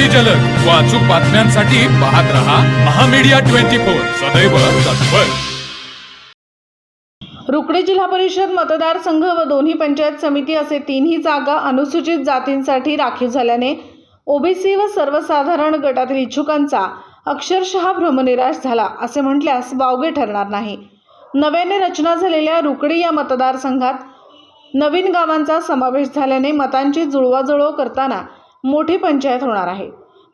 अगदी जलद. व अचूक बातम्यांसाठी पाहत रहा महामीडिया ट्वेंटी फोर. सदैव तत्पर. रुकडे जिल्हा परिषद मतदारसंघ व दोन्ही पंचायत समिती असे तीनही जागा अनुसूचित जातींसाठी राखीव झाल्याने ओबीसी व सर्वसाधारण गटातील इच्छुकांचा अक्षरशः भ्रमनिराश झाला असे म्हटल्यास वावगे ठरणार नाही. नव्याने रचना झालेल्या रुकडी या मतदारसंघात नवीन गावांचा समावेश झाल्याने मतांची जुळवाजुळव करताना मोठी पंचायत होणार आहे.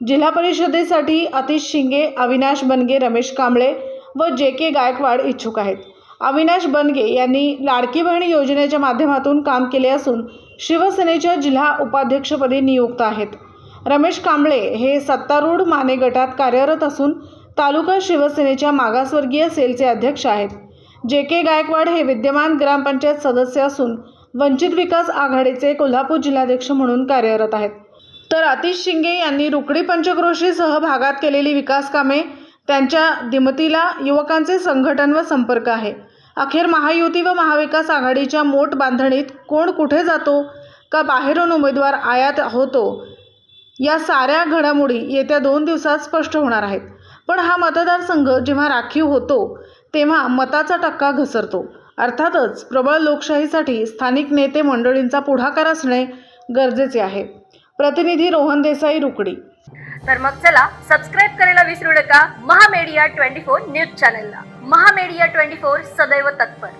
जिल्हा परिषदेसाठी अतिश शिंगे अविनाश बनगे रमेश कांबळे व जे के गायकवाड इच्छुक आहेत. अविनाश बनगे यांनी लाडकी बहीण योजनेच्या माध्यमातून काम केले असून शिवसेनेच्या जिल्हा उपाध्यक्षपदी नियुक्त आहेत. रमेश कांबळे हे सत्तारूढ माने गटात कार्यरत असून तालुका शिवसेनेच्या मागासवर्गीय सेलचे अध्यक्ष आहेत. जे के गायकवाड हे विद्यमान ग्रामपंचायत सदस्य असून वंचित विकास आघाडीचे कोल्हापूर जिल्हाध्यक्ष म्हणून कार्यरत आहेत. तर आतिश शिंगे यांनी रुकडी पंचक्रोशीसह भागात केलेली विकास कामे त्यांच्या दिमतीला युवकांचे संघटन व संपर्क आहे. अखेर महायुती व महाविकास आघाडीच्या मोठ बांधणीत कोण कुठे जातो का बाहेरून उमेदवार आयात होतो या साऱ्या घडामोडी येत्या दोन दिवसात स्पष्ट होणार आहेत. पण हा मतदारसंघ जेव्हा राखीव होतो तेव्हा मताचा टक्का घसरतो. अर्थातच प्रबळ लोकशाहीसाठी स्थानिक नेते मंडळींचा पुढाकार असणे गरजेचे आहे. प्रतिनिधी रोहन देसाई रुकडी. तर मग चला सबस्क्राईब करायला विसरू नका. महामेडिया ट्वेंटी फोर न्यूज चॅनलला. महामेडिया ट्वेंटी फोर सदैव तत्पर.